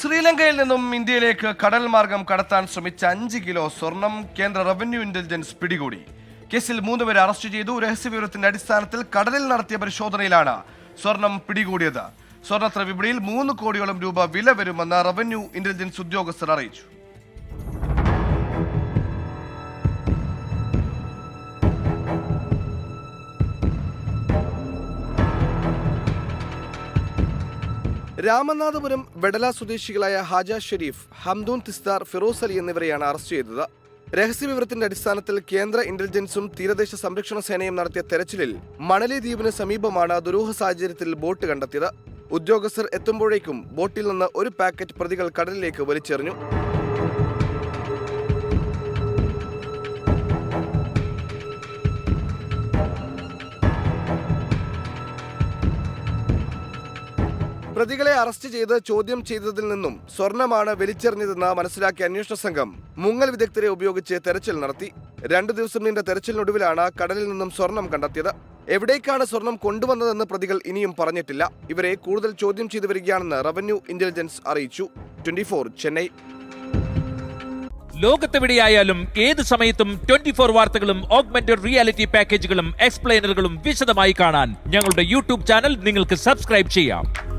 ശ്രീലങ്കയിൽ നിന്നും ഇന്ത്യയിലേക്ക് കടൽ മാർഗം കടത്താൻ ശ്രമിച്ച അഞ്ച് കിലോ സ്വർണം കേന്ദ്ര റവന്യൂ ഇന്റലിജൻസ് പിടികൂടി. കേസിൽ മൂന്നുപേരെ അറസ്റ്റ് ചെയ്തു. രഹസ്യവിവരത്തിന്റെ അടിസ്ഥാനത്തിൽ കടലിൽ നടത്തിയ പരിശോധനയിലാണ് സ്വർണം പിടികൂടിയത്. സ്വർണത്ര വിപണിയിൽ മൂന്ന് കോടിയോളം രൂപ വില വരുമെന്ന് റവന്യൂ ഇന്റലിജൻസ് ഉദ്യോഗസ്ഥർ അറിയിച്ചു. രാമനാഥപുരം വെടല സ്വദേശികളായ ഹാജ ഷെരീഫ് ഹംദൂൻ തിസ്താർ ഫിറോസ് അലി എന്നിവരെയാണ് അറസ്റ്റ് ചെയ്തത്. രഹസ്യവിവരത്തിന്റെ അടിസ്ഥാനത്തിൽ കേന്ദ്ര ഇന്റലിജൻസും തീരദേശ സംരക്ഷണ സേനയും നടത്തിയ തെരച്ചിലിൽ മണലി ദ്വീപിന് സമീപമാണ് ദുരൂഹ സാഹചര്യത്തിൽ ബോട്ട് കണ്ടെത്തിയത്. ഉദ്യോഗസ്ഥർ എത്തുമ്പോഴേക്കും ബോട്ടിൽ നിന്ന് ഒരു പാക്കറ്റ് പ്രതികൾ കടലിലേക്ക് വലിച്ചെറിഞ്ഞു. പ്രതികളെ അറസ്റ്റ് ചെയ്ത് ചോദ്യം ചെയ്തതിൽ നിന്നും സ്വർണമാണ് വലിച്ചെറിഞ്ഞതെന്ന് മനസ്സിലാക്കിയ അന്വേഷണ സംഘം മുങ്ങൽ വിദഗ്ധരെ ഉപയോഗിച്ച് തെരച്ചിൽ നടത്തി. രണ്ടു ദിവസം നീണ്ട തെരച്ചിലിനൊടുവിലാണ് കടലിൽ നിന്നും സ്വർണം കണ്ടെത്തിയത്. എവിടേക്കാണ് സ്വർണം കൊണ്ടുവന്നതെന്ന് പ്രതികൾ ഇനിയും പറഞ്ഞിട്ടില്ല. ഇവരെ കൂടുതൽ ചോദ്യം ചെയ്തു വരികയാണെന്ന് റവന്യൂ ഇന്റലിജൻസ് അറിയിച്ചു. ട്വന്റി ചെന്നൈ. ലോകത്തെവിടെയായാലും ഏത് സമയത്തും ട്വന്റി ഫോർ വാർത്തകളും ഓഗ്മെന്റഡ് റിയാലിറ്റി പാക്കേജുകളും എക്സ്പ്ലെയിനറുകളും വിശദമായി കാണാൻ ഞങ്ങളുടെ യൂട്യൂബ് ചാനൽ നിങ്ങൾക്ക് സബ്സ്ക്രൈബ് ചെയ്യാം.